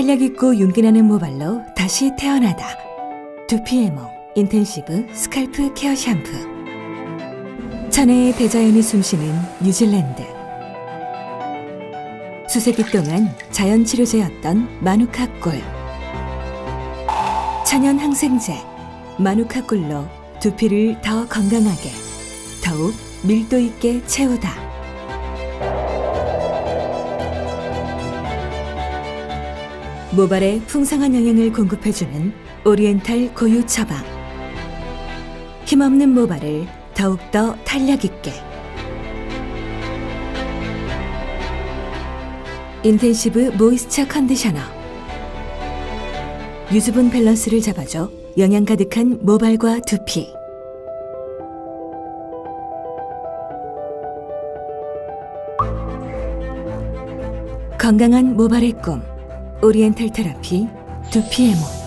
탄력 있고 윤기 나는 모발로 다시 태어나다. 두피에모 인텐시브 스칼프 케어 샴푸. 천혜의 대자연이 숨쉬는 뉴질랜드. 수세기 동안 자연 치료제였던 마누카 꿀. 천연 항생제 마누카 꿀로 두피를 더 건강하게, 더욱 밀도 있게 채우다. 모발에 풍성한 영양을 공급해주는 오리엔탈 고유 처방. 힘없는 모발을 더욱더 탄력 있게. 인텐시브 모이스처 컨디셔너. 유수분 밸런스를 잡아줘 영양 가득한 모발과 두피. 건강한 모발의 꿈. 오리엔탈 테라피 두피에모.